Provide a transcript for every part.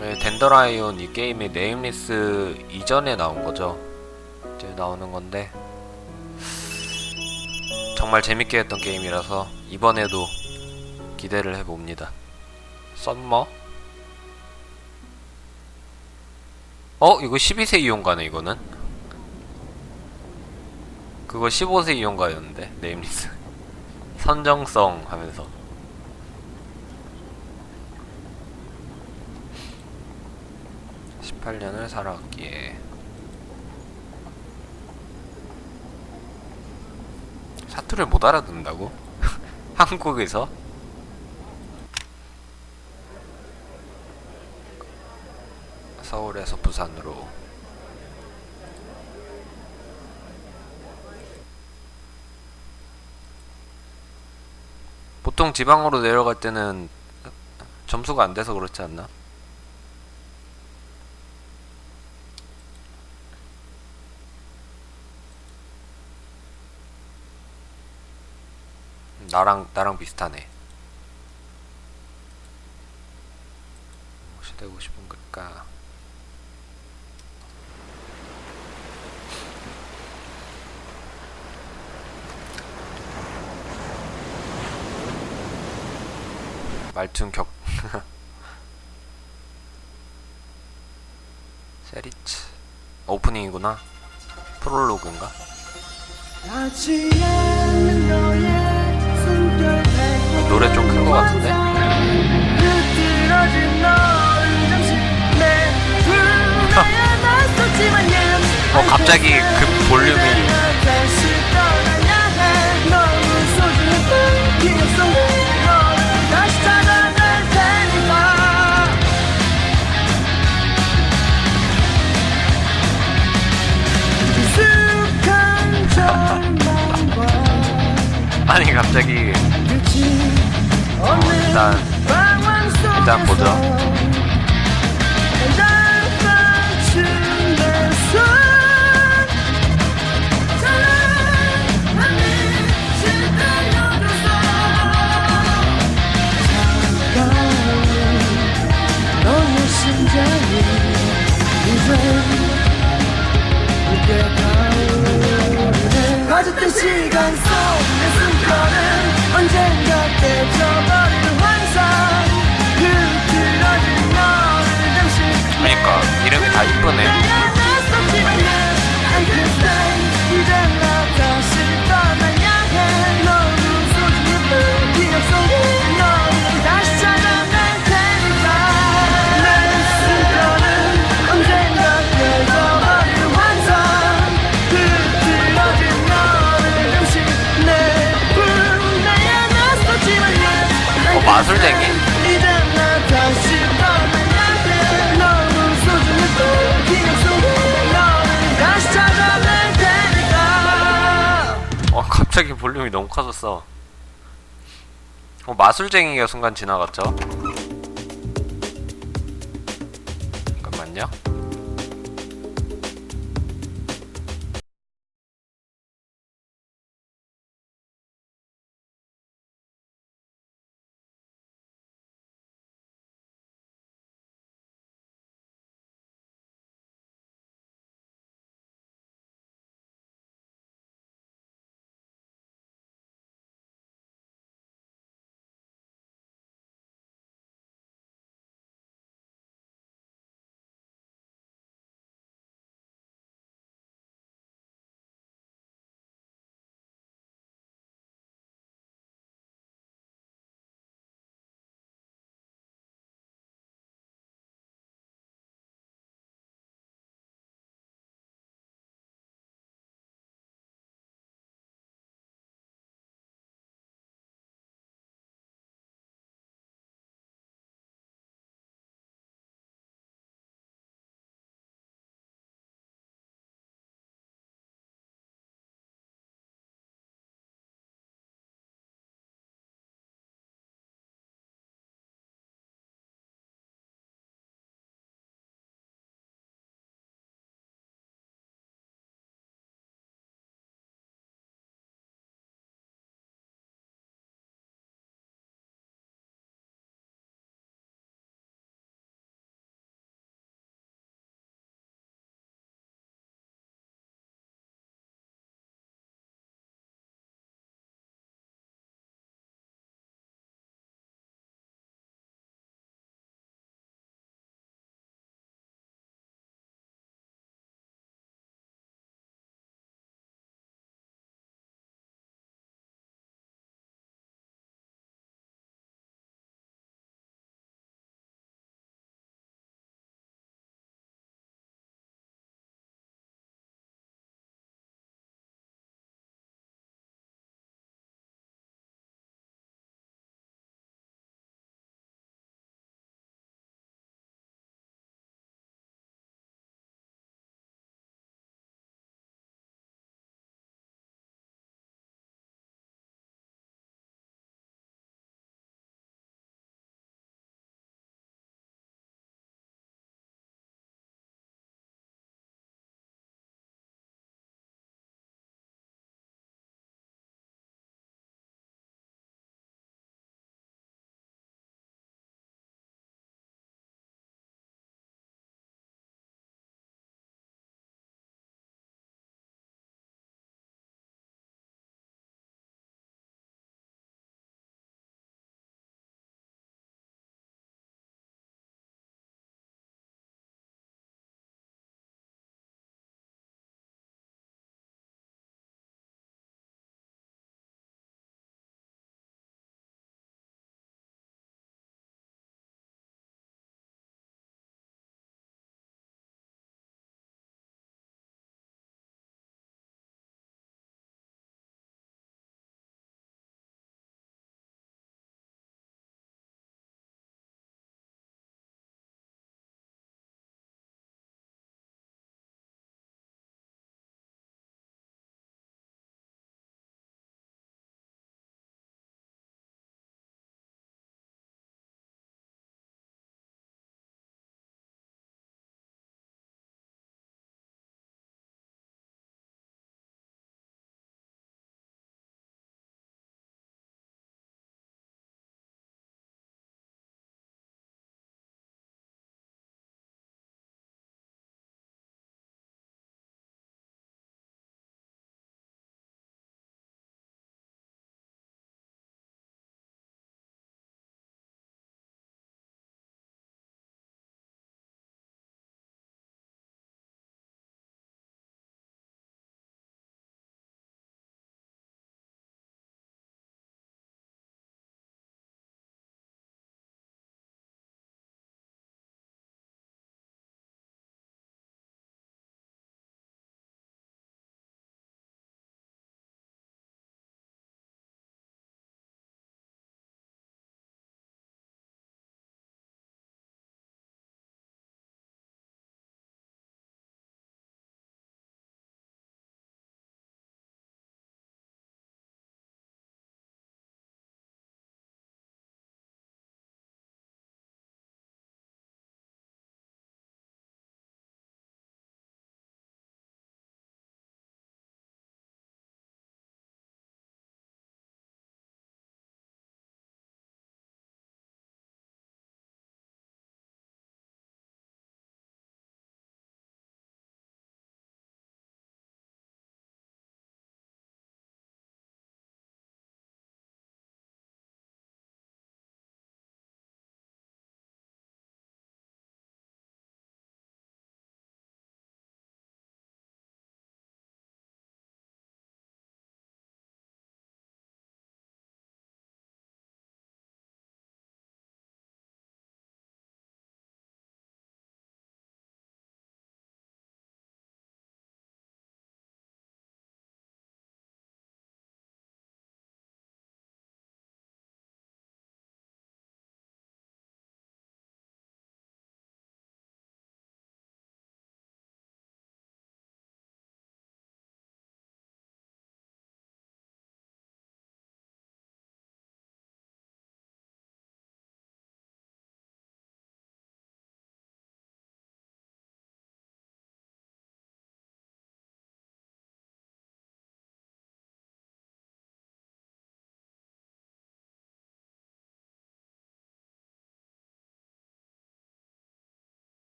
네, 덴더라이온 이 게임이 네임리스 이전에 나온 거죠. 이제 나오는 건데 정말 재밌게 했던 게임이라서 이번에도 기대를 해봅니다. 썸머? 어? 이거 12세 이용가네 이거는? 그거 15세 이용가였는데 네임리스 선정성 하면서 18년을 살아왔기에 사투를 못 알아듣는다고? 한국에서? 서울에서 부산으로 보통 지방으로 내려갈 때는 점수가 안 돼서 그렇지 않나? 나랑 나랑 비슷하네. 무엇이 되고 싶은 걸까? 말툰 격 세리츠 오프닝이구나 프롤로그인가? 노래 좀 큰 거 같은데? 어 갑자기 그 볼륨이 일단 일단 보죠. 가졌던 시간 속내 숨결은 언젠가 깨져버리 이쁘네. 이제 나 다시 갑자기 볼륨이 너무 커졌어. 어 마술쟁이가 순간 지나갔죠.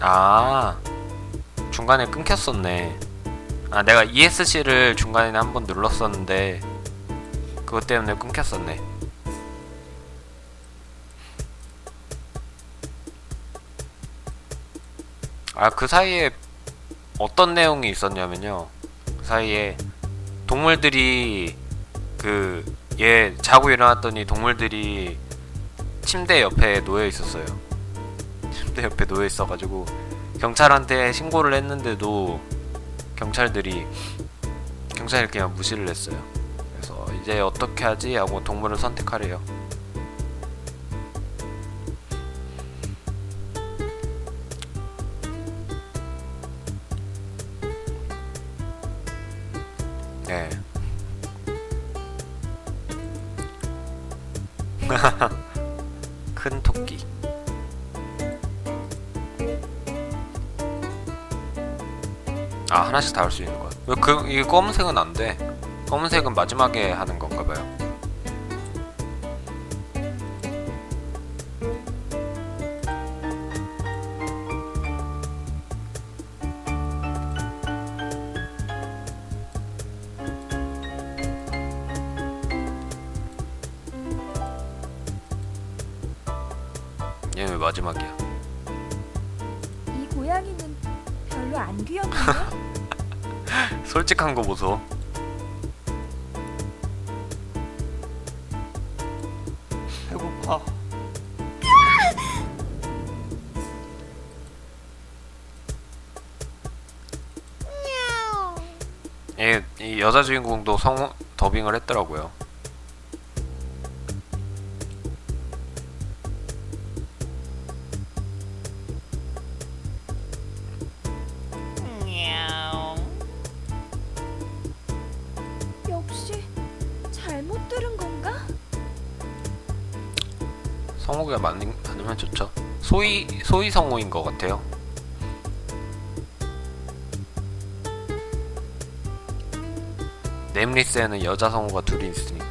아 중간에 끊겼었네. 아 내가 ESC를 중간에 한 번 눌렀었는데 그것 때문에 끊겼었네. 아 그 사이에 어떤 내용이 있었냐면요. 그 사이에 동물들이 그 얘 자고 일어났더니 동물들이 침대 옆에 놓여 있었어요 침대 옆에 놓여 있어가지고 경찰한테 신고를 했는데도 경찰들이 경찰이 그냥 무시를 했어요. 그래서 이제 어떻게 하지 하고 동물을 선택하래요. 네. 큰 토끼. 아 하나씩 다 할 수 있는 거야. 왜그 이게 검은색은 안 돼? 검은색은 마지막에 하는 건가 봐요. 솔직한 거 보소. 배고파. 얘, 이 여자 주인공도 성 더빙을 했더라고요. 성우인 것 같아요. 넷리스에는 여자 성우가 둘이 있으니까.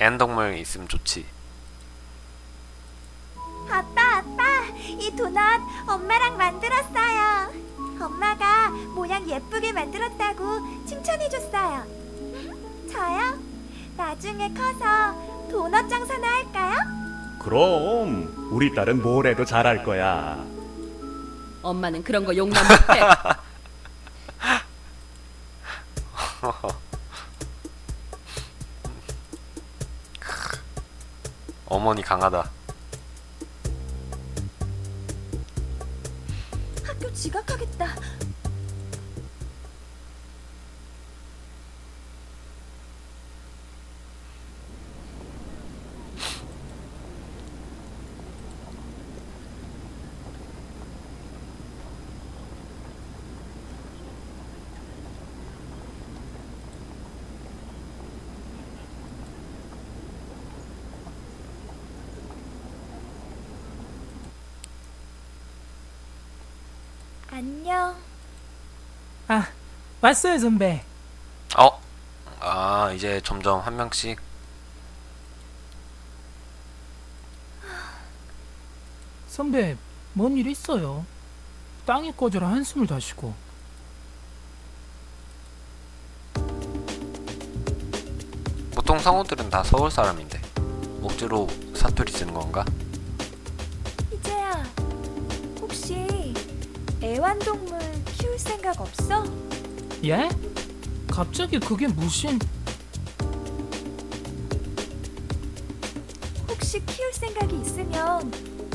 애완동물 있으면 좋지. 아빠, 아빠, 이 도넛 엄마랑 만들었어요. 엄마가 모양 예쁘게 만들었다고 칭찬해줬어요. 저요? 나중에 커서 도넛 장사나 할까요? 그럼 우리 딸은 뭘 해도 잘할 거야. 엄마는 그런 거 용납 못해. 어머니 강하다. 안녕. 아, 왔어요, 선배. 어? 아 이제 점점 한 명씩. 선배, 뭔 일 있어요? 땅이 꺼져라 한숨을 다시고. 보통 성우들은 다 서울 사람인데 억지로 사투리 쓰는 건가? 애완동물 키울 생각 없어? 예? 갑자기 그게 무슨... 혹시 키울 생각이 있으면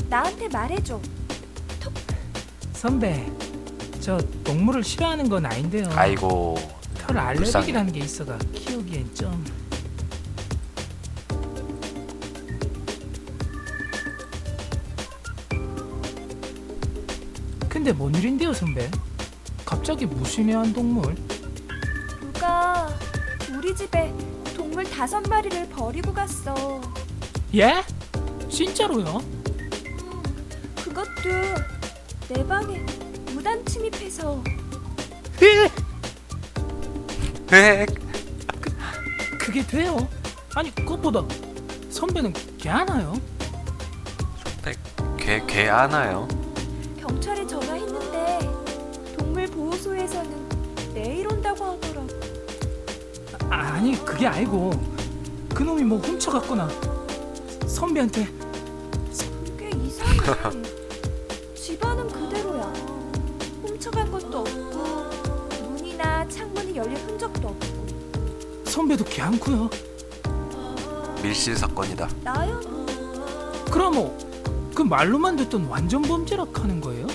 나한테 말해줘. 선배, 저 동물을 싫어하는 건 아닌데요. 아이고 털 알레르기라는 게 있어가 키우기엔 좀 근데 뭔 일인데요 선배? 갑자기 무심해한 동물? 누가 우리 집에 동물 다섯 마리를 버리고 갔어. 예? 진짜로요? 그것도 내 방에 무단 침입해서 에? 획 그게 돼요? 아니 그것보다 선배는 개 하나요? 걔걔 아나요? 경찰에 전화했는데 동물 보호소에서는 내일 온다고 하더라고. 아, 아니 그게 아니고 그놈이 뭐 훔쳐갔거나 선배한테 그게 이상해. 집안은 그대로야. 훔쳐간 것도 없고 문이나 창문이 열린 흔적도 없고 선배도 개 않고요 밀실 사건이다. 나야 뭐 그럼 뭐 그 말로만 듣던 완전 범죄락 하는 거예요?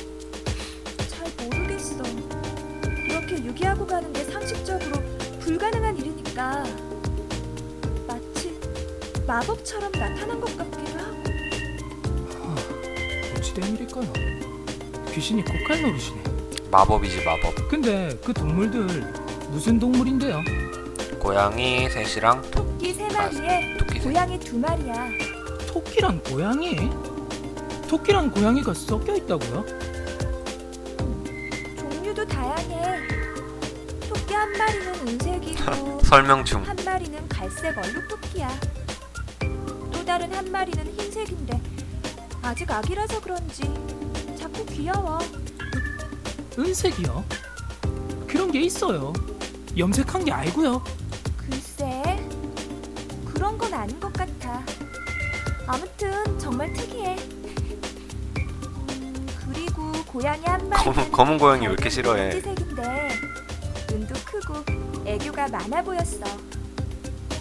그렇게 유기하고 가는 게 상식적으로 불가능한 일이니까 마치 마법처럼 나타난 것 같기도 하고. 어찌된 일일까요? 귀신이 코칼 노릇이네 마법이지 마법. 근데 그 동물들 무슨 동물인데요? 고양이 셋이랑 토끼 세 마리에 토끼 셋. 고양이 두 마리야. 토끼랑 고양이? 토끼랑 고양이가 섞여 있다고요? 한 마리는 은색이고 설명 중. 한 마리는 갈색 얼룩 토끼야. 또 다른 한 마리는 흰색인데 아직 아기라서 그런지 자꾸 귀여워. 은색이요? 그런 게 있어요 염색한 게 아니고요 글쎄, 그런 건 아닌 것 같아. 아무튼 정말 특이해. 음, 그리고 고양이 한 마리는 검은, 검은 고양이 왜 이렇게 싫어해? 색인데 크고 애교가 많아 보였어.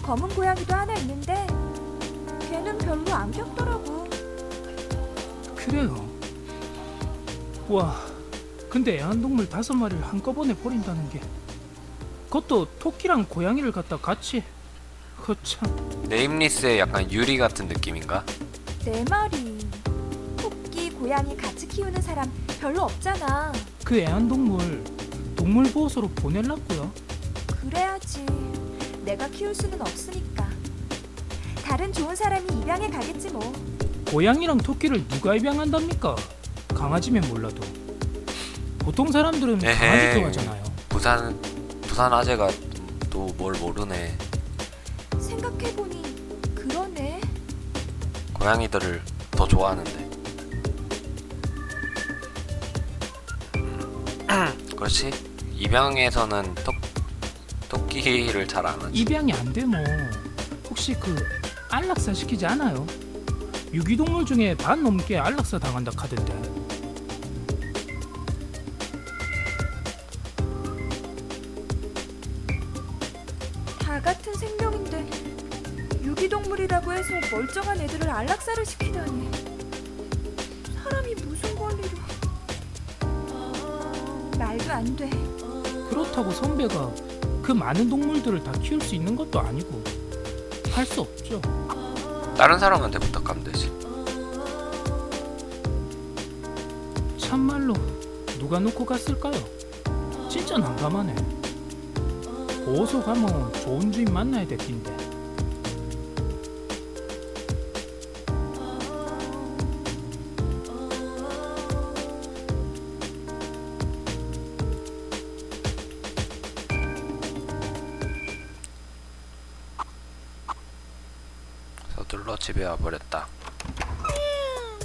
검은 고양이도 하나 있는데 걔는 별로 안 귀엽더라고. 그래요 와 근데 애완동물 다섯 마리를 한꺼번에 버린다는 게 그것도 토끼랑 고양이를 갖다 같이 그참 네임리스의 약간 유리 같은 느낌인가? 내 말이 토끼, 고양이 같이 키우는 사람 별로 없잖아. 그 애완동물 동물보호소로 보낼라고요 그래야지. 내가 키울 수는 없으니까. 다른 좋은 사람이 입양해 가겠지 뭐. 고양이랑 토끼를 누가 입양한답니까? 강아지면 몰라도 보통 사람들은 강아지 에헤이. 좋아하잖아요 부산 부산 아재가 또 뭘 모르네. 생각해 보니 그러네. 고양이들을 더 좋아하는데. 그렇지. 입양에서는 토, 토끼를 잘 안 하지. 입양이 안돼뭐 혹시 그 안락사 시키지 않아요? 유기동물 중에 반 넘게 안락사 당한다 카던데 다 같은 생명인데 유기동물이라고 해서 멀쩡한 애들을 안락사를 시키다니. 사람이 무슨 권리로. 말도 안 돼. 그렇다고 선배가 그 많은 동물들을 다 키울 수 있는 것도 아니고 할 수 없죠 다른 사람한테 부탁하면 되지. 참말로 누가 놓고 갔을까요? 진짜 난감하네 보호소 가면 좋은 주인 만나야 될 텐데